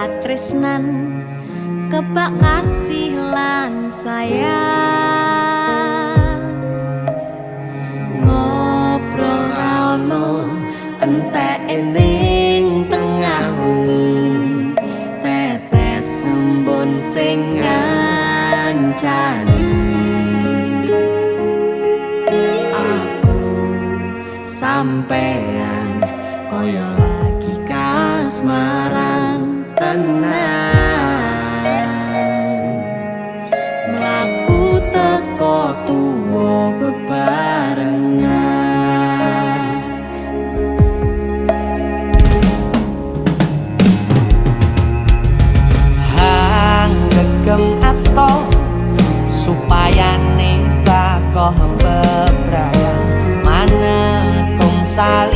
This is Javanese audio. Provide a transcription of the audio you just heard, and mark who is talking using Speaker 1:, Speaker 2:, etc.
Speaker 1: katresnan kebak kasih lan sayang. Ngobrol raono entek ening tengah wengi. Tetes embun sing ngancani. Aku sampean koyo sal.